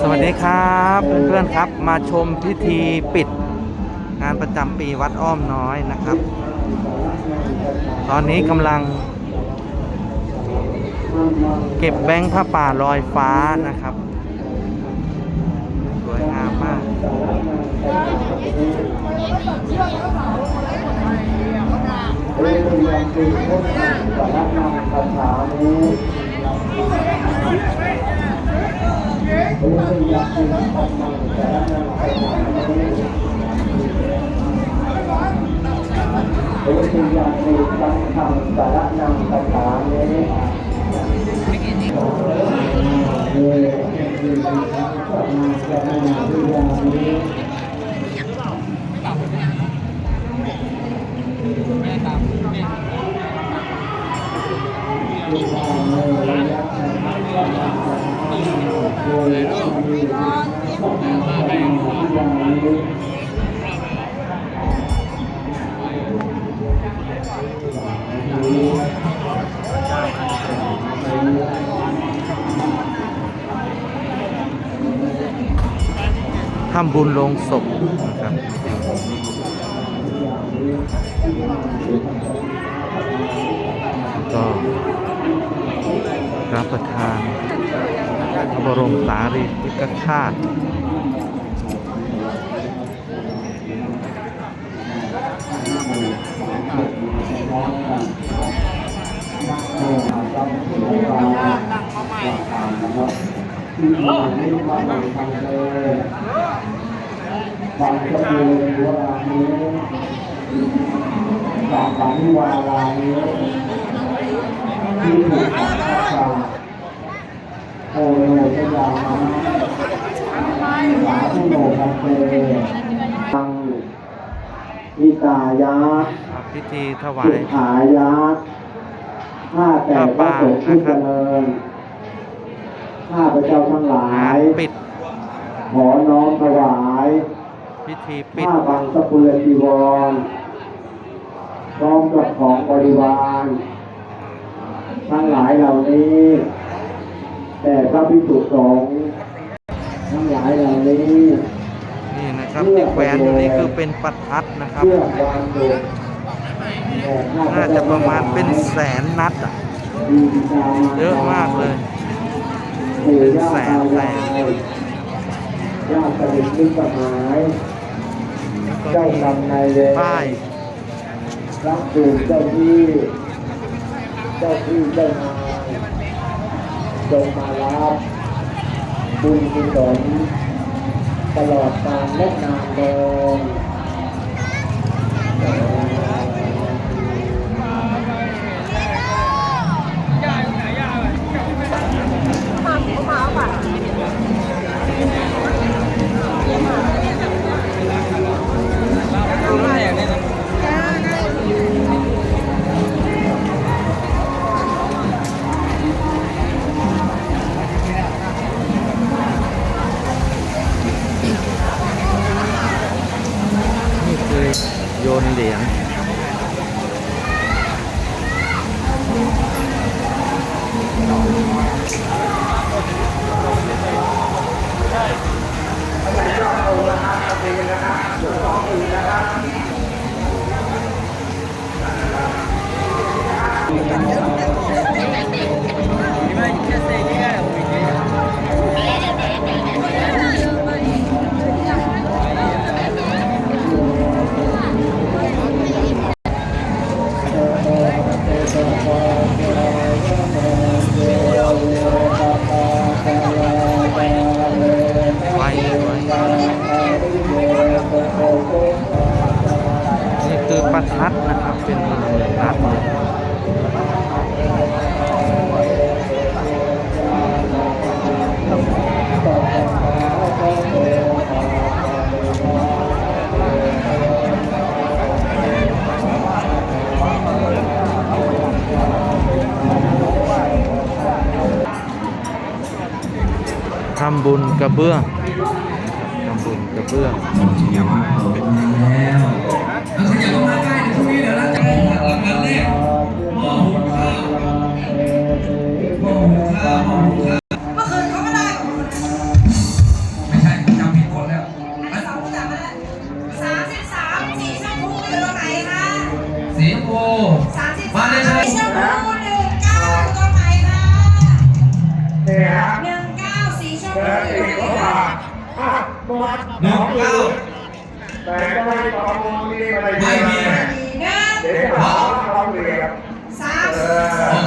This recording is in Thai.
สวัสดีครับเพื่อนๆครับมาชมพิธีปิดงานประจำปีวัดอ้อมน้อยนะครับ ตอนนี้กำลัง เก็บแบงค์ผ้าป่าลอยฟ้านะครับ สวยงามมากเโองยังเป็นพุทธสารนำคาถานี้เรื่ยังมีคำคำสาระนำคาถานี้เมื่องยังเป็นสังฆังสารนำคาถานี้ ทำบุญลงศพนะครับก็รับประทาน พระบรมสารีริกธาตุความจำเป็นเวลานี้จากการวาลานี้ที่ถูกสังฆา โอโนชยามาสาธุโนพันเตตังอิตายะพิธีถวายขายะข้าแต่พระสงฆ์ผู้เจริญข้าพระเจ้าทั้งหลายปิดขอน้อมถวายพิธีปิดผ้าบางสะเปือจีวรพร้อมกับของบริวาร ทั้งหลายเหล่านี้ แต่พระพิสุสงฆ์ทั้งหลายเหล่านี้นี่นะครับที่แขวนอยู่นี่คือเป็นประทัดนะครับ เพื่อความสุขแก่ข้น่าจะประมาณเป็นแสนนัดอะดีบิดามรดเยอะมากเลยปู่เป็นย่าแสนตาแสยานยญาติสนิทมิตรสหายแล้วก็เจ้ามีกรรมนายเวรป้ายรับถูกเจ้าที่ เจ้าที่เจ้านาย จงมารับบุญกุศลตลอดกาลและนานเดิน นเหรียญ รัดนะครับ เป็นหมื่นๆนัดเลยทำบุญกระเบื้องทำบุญกระเบื้อง งานแรกหม้ข้าวหม้เมื่อคืนเขาก็ได้กับคุณไม่ใช่จำผิดคนอนแล้วสามสิบสามสีชมพูอยู่ตรงไหนคะสีชมสามสิบสามสีชมพูหนึ่งเก้าตรงไหนคะหนึ่งเก้าสีชมพูอยู่ตรงไหนคะนึ่งเก้าไม่ตอ เอโออ